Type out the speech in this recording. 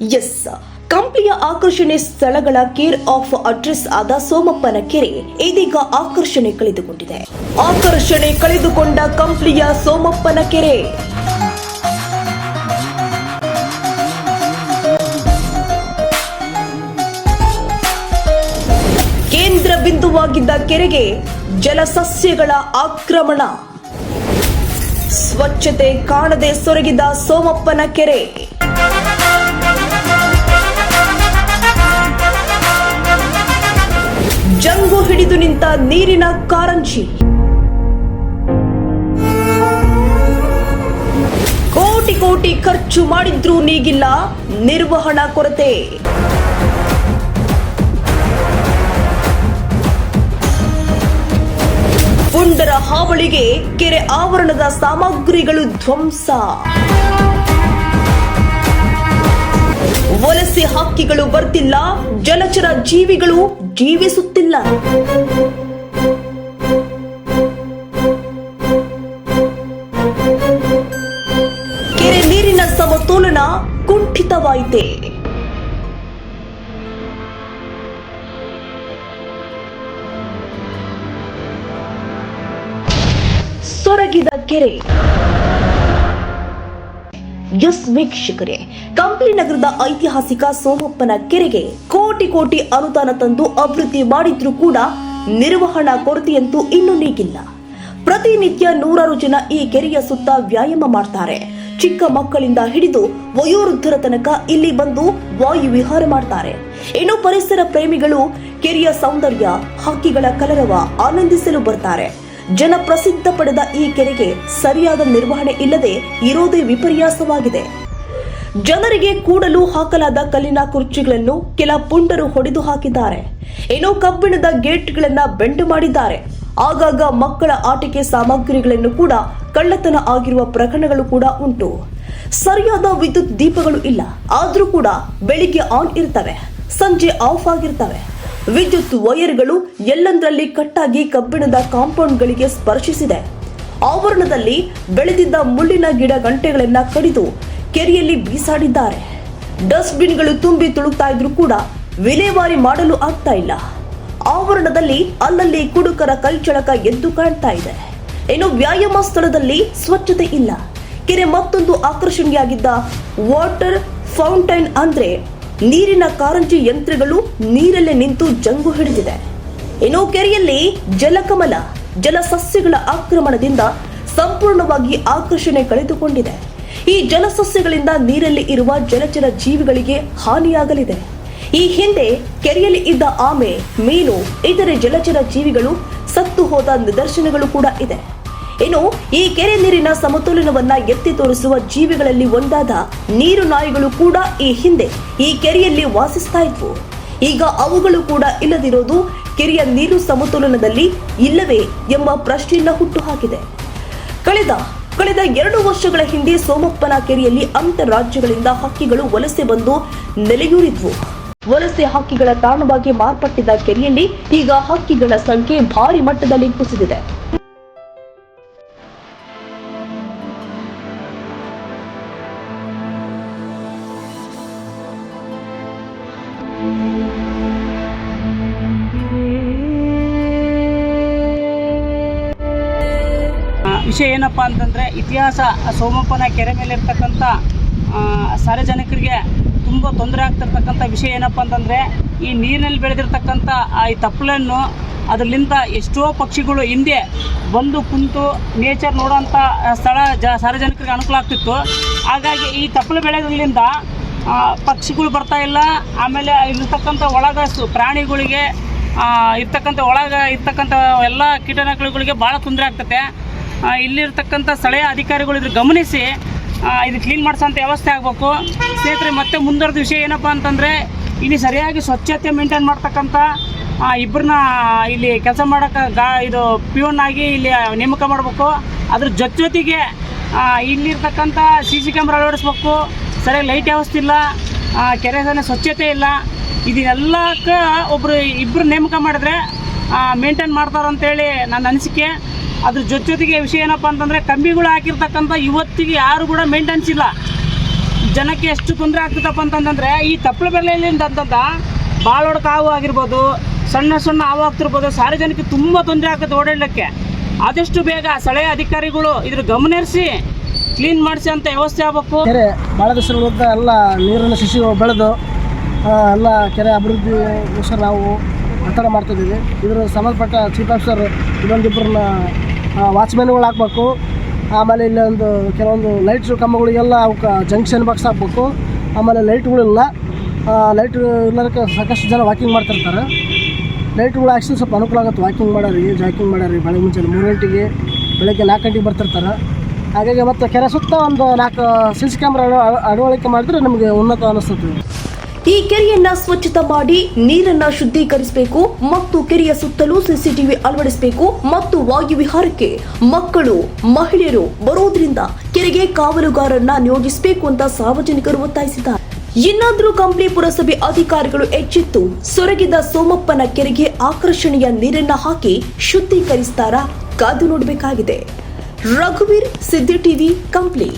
S. ಕಂಪ್ಲಿಯ ಆಕರ್ಷಣೆ ಸ್ಥಳಗಳ care of address ಆದ ಸೋಮಪ್ಪನ ಕೆರೆ ಇದೀಗ ಆಕರ್ಷಣೆ ಕಳೆದುಕೊಂಡಿದೆ. ಆಕರ್ಷಣೆ ಕಳೆದುಕೊಂಡ ಕಂಪ್ಲಿಯ ಸೋಮಪ್ಪನ ಕೆರೆ. ಕೇಂದ್ರ ಬಿಂದುವಾಗಿದ್ದ ಕೆರೆಗೆ ಜಲಸಸ್ಯಗಳ ಆಕ್ರಮಣ. ಸ್ವಚ್ಛತೆ ಕಾಣದೆ ಸೊರಗಿದ ಸೋಮಪ್ಪನ ಕೆರೆ. ಜಂಗು ಹಿಡಿದು ನಿಂತ ನೀರಿನ ಕಾರಂಜಿ. ಕೋಟಿ ಕೋಟಿ ಖರ್ಚು ಮಾಡಿದ್ರೂ ನೀಗಿಲ್ಲ ನಿರ್ವಹಣಾ ಕೊರತೆ. ಪುಂಡರ ಹಾವಳಿಗೆ ಕೆರೆ ಆವರಣದ ಸಾಮಗ್ರಿಗಳು ಧ್ವಂಸ. ಹಕ್ಕಿಗಳು ಬರ್ತಿಲ್ಲ ಜಲಚರ ಜೀವಿಗಳು ಜೀವಿಸುತ್ತಿಲ್ಲ. ಕೆರೆ ನೀರಿನ ಸಮತೋಲನ ಕುಂಠಿತವಾಯಿತೆ. ಸೊರಗಿದ ಕೆರೆ. ಎಸ್ ವೀಕ್ಷಕರೇ, ಕಂಪ್ಲಿ ನಗರದ ಐತಿಹಾಸಿಕ ಸೋಮಪ್ಪನ ಕೆರೆಗೆ ಕೋಟಿ ಕೋಟಿ ಅನುದಾನ ತಂದು ಅಭಿವೃದ್ಧಿ ಮಾಡಿದ್ರೂ ಕೂಡ ನಿರ್ವಹಣಾ ಕೊರತೆಯಂತೂ ಇನ್ನೂ ನೀಗಿಲ್ಲ ಪ್ರತಿನಿತ್ಯ ನೂರಾರು ಜನ ಈ ಕೆರೆಯ ಸುತ್ತ ವ್ಯಾಯಾಮ ಮಾಡ್ತಾರೆ. ಚಿಕ್ಕ ಮಕ್ಕಳಿಂದ ಹಿಡಿದು ವಯೋವೃದ್ಧರ ತನಕ ಇಲ್ಲಿ ಬಂದು ವಾಯು ವಿಹಾರ ಮಾಡ್ತಾರೆ. ಇನ್ನು ಪರಿಸರ ಪ್ರೇಮಿಗಳು ಕೆರೆಯ ಸೌಂದರ್ಯ, ಹಕ್ಕಿಗಳ ಕಲರವ ಆನಂದಿಸಲು ಬರ್ತಾರೆ. ಜನಪ್ರಸಿದ್ಧ ಪಡೆದ ಈ ಕೆರೆಗೆ ಸರಿಯಾದ ನಿರ್ವಹಣೆ ಇಲ್ಲದೆ ಇರೋದೇ ವಿಪರ್ಯಾಸವಾಗಿದೆ. ಜನರಿಗೆ ಕೂಡಲು ಹಾಕಲಾದ ಕಲ್ಲಿನ ಕುರ್ಚಿಗಳನ್ನು ಕೆಲ ಪುಂಡರು ಹೊಡೆದು ಹಾಕಿದ್ದಾರೆ. ಏನೋ ಕಬ್ಬಿಣದ ಗೇಟ್ಗಳನ್ನ ಬೆಂಡು ಮಾಡಿದ್ದಾರೆ. ಆಗಾಗ ಮಕ್ಕಳ ಆಟಿಕೆ ಸಾಮಗ್ರಿಗಳನ್ನು ಕೂಡ ಕಳ್ಳತನ ಆಗಿರುವ ಪ್ರಕರಣಗಳು ಕೂಡ ಉಂಟು. ಸರಿಯಾದ ವಿದ್ಯುತ್ ದೀಪಗಳು ಇಲ್ಲ. ಆದರೂ ಕೂಡ ಬೆಳಿಗ್ಗೆ ಆನ್ ಇರ್ತವೆ. ಸಂಜೆ ಆಫ್ ಆಗಿರ್ತವೆ. ವಿದ್ಯುತ್ ವೈರ್ಗಳು ಎಲ್ಲೆಂದರಲ್ಲಿ ಕಟ್ಟಾಗಿ ಕಬ್ಬಿಣದ ಕಾಂಪೌಂಡ್ಗಳಿಗೆ ಸ್ಪರ್ಶಿಸಿದೆ. ಆವರಣದಲ್ಲಿ ಬೆಳೆದಿದ್ದ ಮುಳ್ಳಿನ ಗಿಡ ಗಂಟೆಗಳನ್ನ ಕಡಿದು ಕೆರೆಯಲ್ಲಿ ಬೀಸಾಡಿದ್ದಾರೆ. ಡಸ್ಟ್ಬಿನ್ಗಳು ತುಂಬಿ ತುಳುಕ್ತಾ ಇದ್ರೂ ಕೂಡ ವಿಲೇವಾರಿ ಮಾಡಲು ಆಗ್ತಾ ಇಲ್ಲ. ಆವರಣದಲ್ಲಿ ಅಲ್ಲಲ್ಲಿ ಕುಡುಕರ ಕೈಚಳಕ ಎದ್ದು ಕಾಣ್ತಾ ಇದೆ. ಇನ್ನು ವ್ಯಾಯಾಮ ಸ್ಥಳದಲ್ಲಿ ಸ್ವಚ್ಛತೆ ಇಲ್ಲ. ಕೆರೆ ಮತ್ತೊಂದು ಆಕರ್ಷಣೆಯಾಗಿದ್ದ ವಾಟರ್ ಫೌಂಟೈನ್ ಅಂದ್ರೆ ನೀರಿನ ಕಾರಂಜಿ ಯಂತ್ರಗಳು ನೀರಲ್ಲೇ ನಿಂತು ಜಂಗು ಹಿಡಿದಿದೆ. ಇನ್ನು ಕೆರೆಯಲ್ಲಿ ಜಲಕಮಲ, ಜಲಸಸ್ಯಗಳ ಆಕ್ರಮಣದಿಂದ ಸಂಪೂರ್ಣವಾಗಿ ಆಕರ್ಷಣೆ ಕಳೆದುಕೊಂಡಿದೆ. ಈ ಜಲಸಸ್ಯಗಳಿಂದ ನೀರಲ್ಲಿ ಇರುವ ಜಲಚರ ಜೀವಿಗಳಿಗೆ ಹಾನಿಯಾಗಲಿದೆ. ಈ ಹಿಂದೆ ಕೆರೆಯಲ್ಲಿ ಇದ್ದ ಆಮೆ, ಮೀನು, ಇತರೆ ಜಲಚರ ಜೀವಿಗಳು ಸತ್ತು ಹೋದ ನಿದರ್ಶನಗಳು ಕೂಡ ಇದೆ. ಇನ್ನು ಈ ಕೆರೆ ನೀರಿನ ಸಮತೋಲನವನ್ನ ಎತ್ತಿ ತೋರಿಸುವ ಜೀವಿಗಳಲ್ಲಿ ಒಂದಾದ ನೀರು ನಾಯಿಗಳು ಕೂಡ ಈ ಹಿಂದೆ ಈ ಕೆರೆಯಲ್ಲಿ ವಾಸಿಸ್ತಾ ಇದ್ವು. ಈಗ ಅವುಗಳು ಕೂಡ ಇಲ್ಲದಿರೋದು ಕೆರೆಯ ನೀರು ಸಮತೋಲನದಲ್ಲಿ ಇಲ್ಲವೇ ಎಂಬ ಪ್ರಶ್ನೆಯನ್ನ ಹುಟ್ಟುಹಾಕಿದೆ. ಕಳೆದ ಕಳೆದ ಎರಡು ವರ್ಷಗಳ ಹಿಂದೆ ಸೋಮಪ್ಪನ ಕೆರೆಯಲ್ಲಿ ಅಂತರಾಜ್ಯಗಳಿಂದ ಹಕ್ಕಿಗಳು ವಲಸೆ ಬಂದು ನೆಲೆಯೂರಿದ್ವು. ವಲಸೆ ಹಕ್ಕಿಗಳ ತಾಣವಾಗಿ ಮಾರ್ಪಟ್ಟಿದ್ದ ಕೆರೆಯಲ್ಲಿ ಈಗ ಹಕ್ಕಿಗಳ ಸಂಖ್ಯೆ ಭಾರಿ ಮಟ್ಟದಲ್ಲಿ ಕುಸಿದಿದೆ. ವಿಷಯ ಏನಪ್ಪ ಅಂತಂದರೆ ಇತಿಹಾಸ ಸೋಮಪ್ಪನ ಕೆರೆ ಮೇಲೆ ಇರ್ತಕ್ಕಂಥ ಸಾರ್ವಜನಿಕರಿಗೆ ತುಂಬ ತೊಂದರೆ ಆಗ್ತಿರ್ತಕ್ಕಂಥ ವಿಷಯ ಏನಪ್ಪ ಅಂತಂದರೆ ಈ ನೀರಿನಲ್ಲಿ ಬೆಳೆದಿರ್ತಕ್ಕಂಥ ಆ ಈ ತಪ್ಪಲನ್ನು ಅದರಿಂದ ಎಷ್ಟೋ ಪಕ್ಷಿಗಳು ಹಿಂದೆ ಬಂದು ಕುಂತು ನೇಚರ್ ನೋಡೋಂಥ ಸ್ಥಳ ಜ ಸಾರ್ವಜನಿಕರಿಗೆ ಅನುಕೂಲ ಆಗ್ತಿತ್ತು. ಹಾಗಾಗಿ ಈ ತಪ್ಪಲು ಬೆಳೆದ್ರಿಂದ ಪಕ್ಷಿಗಳು ಬರ್ತಾ ಇಲ್ಲ. ಆಮೇಲೆ ಇರ್ತಕ್ಕಂಥ ಒಳಗ ಪ್ರಾಣಿಗಳಿಗೆ ಇರ್ತಕ್ಕಂಥ ಒಳಗೆ ಇರ್ತಕ್ಕಂಥ ಎಲ್ಲ ಕೀಟನಾಶಕಗಳಿಗೆ ಭಾಳ ತೊಂದರೆ ಆಗ್ತತೆ. ಆ, ಇಲ್ಲಿರ್ತಕ್ಕಂಥ ಸ್ಥಳೀಯ ಅಧಿಕಾರಿಗಳು ಇದ್ರ ಗಮನಿಸಿ ಇದು ಕ್ಲೀನ್ ಮಾಡಿಸೋಂಥ ವ್ಯವಸ್ಥೆ ಆಗಬೇಕು. ಸ್ನೇಹಿತರೆ, ಮತ್ತೆ ಮುಂದುವರೆದ ವಿಷಯ ಏನಪ್ಪ ಅಂತಂದರೆ, ಇಲ್ಲಿ ಸರಿಯಾಗಿ ಸ್ವಚ್ಛತೆ ಮೇಂಟೈನ್ ಮಾಡ್ತಕ್ಕಂಥ ಇಬ್ಬರನ್ನ ಇಲ್ಲಿ ಕೆಲಸ ಮಾಡೋಕೆ ಗಾ, ಇದು ಪ್ಯೂನ್ ಆಗಿ ಇಲ್ಲಿ ನೇಮಕ ಮಾಡಬೇಕು. ಅದ್ರ ಜೊತೆ ಜೊತೆಗೆ ಇಲ್ಲಿರ್ತಕ್ಕಂಥ ಸಿ ಸಿ ಕ್ಯಾಮ್ರಾ ಅಳವಡಿಸ್ಬೇಕು. ಸರಿಯಾಗಿ ಲೈಟ್ ವ್ಯವಸ್ಥೆ ಇಲ್ಲ ಕೆರೆ ಸ್ವಚ್ಛತೆ ಇಲ್ಲ. ಇದನ್ನೆಲ್ಲಕ್ಕೆ ಒಬ್ಬರು ಇಬ್ಬರು ನೇಮಕ ಮಾಡಿದ್ರೆ ಮೇಂಟೈನ್ ಮಾಡ್ತಾರಂತೇಳಿ ನನ್ನ ಅನಿಸಿಕೆ. ಅದ್ರ ಜೊತೆ ಜೊತೆಗೆ ವಿಷಯ ಏನಪ್ಪ ಅಂತಂದರೆ ಕಂಬಿಗಳು ಹಾಕಿರ್ತಕ್ಕಂಥ ಇವತ್ತಿಗೆ ಯಾರು ಕೂಡ ಮೇಂಟೆನ್ಸ್ ಇಲ್ಲ. ಜನಕ್ಕೆ ಎಷ್ಟು ತೊಂದರೆ ಆಗ್ತದಪ್ಪ ಅಂತಂದ್ರೆ ಈ ತಪ್ಪಲ ಬೆಲೆಯಲ್ಲಿ ಅಂತಂದ ಬಾಳೋಡ ಕಾವು ಆಗಿರ್ಬೋದು, ಸಣ್ಣ ಸಣ್ಣ ಹಾವು ಆಗ್ತಿರ್ಬೋದು ಸಾರ್ವಜನಿಕ ತುಂಬ ತೊಂದರೆ ಆಗ್ತದೆ ಓಡಾಡಲಿಕ್ಕೆ. ಆದಷ್ಟು ಬೇಗ ಸ್ಥಳೀಯ ಅಧಿಕಾರಿಗಳು ಇದ್ರ ಗಮನಿಸಿ ಕ್ಲೀನ್ ಮಾಡಿಸಿ ಅಂತ ವ್ಯವಸ್ಥೆ ಆಗಬೇಕು. ಕೆರೆ ಭಾಳ ದಿವಸಗಳಿಂದ ಎಲ್ಲ ನೀರನ್ನು ಶಿಶುಗಳು ಬೆಳೆದು ಎಲ್ಲ ಕೆರೆ ಅಭಿವೃದ್ಧಿಗೋಸ್ಕರ ನಾವು ಒತ್ತಡ ಮಾಡ್ತಿದ್ದೀವಿ ಇದ್ರ ಸಂಬಂಧಪಟ್ಟ ಚೀಫ್ ಆಫೀಸರ್ ಇದೊಂದಿಬ್ಬರನ್ನ ವಾಚ್ಮ್ಯಾನ್ಗಳು ಹಾಕ್ಬೇಕು. ಆಮೇಲೆ ಇಲ್ಲಿ ಒಂದು ಕೆಲವೊಂದು ಲೈಟ್ ಕಂಬಗಳಿಗೆಲ್ಲ ಅವಕ್ಕೆ ಜಂಕ್ಷನ್ ಬಾಕ್ಸ್ ಹಾಕ್ಬೇಕು. ಆಮೇಲೆ ಲೈಟ್ಗಳಿಲ್ಲ. ಲೈಟ್ ಇಲ್ಲದಕ್ಕೆ ಸಾಕಷ್ಟು ಜನ ವಾಕಿಂಗ್ ಮಾಡ್ತಿರ್ತಾರೆ. ಲೈಟ್ಗಳು ಹಾಕ್ಸಿದ್ರೆ ಸ್ವಲ್ಪ ಅನುಕೂಲ ಆಗುತ್ತೆ. ವಾಕಿಂಗ್ ಮಾಡೋರಿಗೆ ಜಾಕಿಂಗ್ ಮಾಡೋರಿ? ಬೆಳಗ್ಗೆ ಮುಂಚೆ ಮೂರು ಗಂಟೆಗೆ ಬೆಳಗ್ಗೆ ನಾಲ್ಕು ಗಂಟೆಗೆ ಬರ್ತಿರ್ತಾರೆ. ಹಾಗಾಗಿ ಮತ್ತು ಕೆರೆ ಸುತ್ತ ಒಂದು ನಾಲ್ಕು ಸಿ ಸಿ ಕ್ಯಾಮ್ರಾ ಅಳವಡಿಕೆ ಮಾಡಿದ್ರೆ ನಮಗೆ ಉನ್ನತ ಅನಿಸ್ತದೆ. ಈ ಕೆರೆಯನ್ನ ಸ್ವಚ್ಛತ ಮಾಡಿ ನೀರನ್ನ ಶುದ್ಧೀಕರಿಸಬೇಕು ಮತ್ತು ಕೆರೆಯ ಸುತ್ತಲೂ ಸಿಸಿಟಿವಿ ಅಳವಡಿಸಬೇಕು ಮತ್ತು ವಾಯುವಿಹಾರಕ್ಕೆ ಮಕ್ಕಳು, ಮಹಿಳೆಯರು ಬರೋದ್ರಿಂದ ಕೆರೆಗೆ ಕಾವಲುಗಾರರನ್ನ ನಿಯೋಜಿಸಬೇಕು ಅಂತ ಸಾರ್ವಜನಿಕರು ಒತ್ತಾಯಿಸಿದ್ದಾರೆ. ಇನ್ನಾದರೂ ಕಂಪ್ಲಿ ಪುರಸಭೆ ಅಧಿಕಾರಿಗಳು ಎಚ್ಚೆತ್ತು ಸೊರಗಿದ ಸೋಮಪ್ಪನ ಕೆರೆಗೆ ಆಕರ್ಷಣೀಯ ನೀರನ್ನ ಹಾಕಿ ಶುದ್ಧೀಕರಿಸ್ತಾರಾ ಕಾದು ನೋಡಬೇಕಾಗಿದೆ. ರಘುವೀರ್, ಸಿದ್ದಿ ಟಿವಿ, ಕಂಪ್ಲಿ.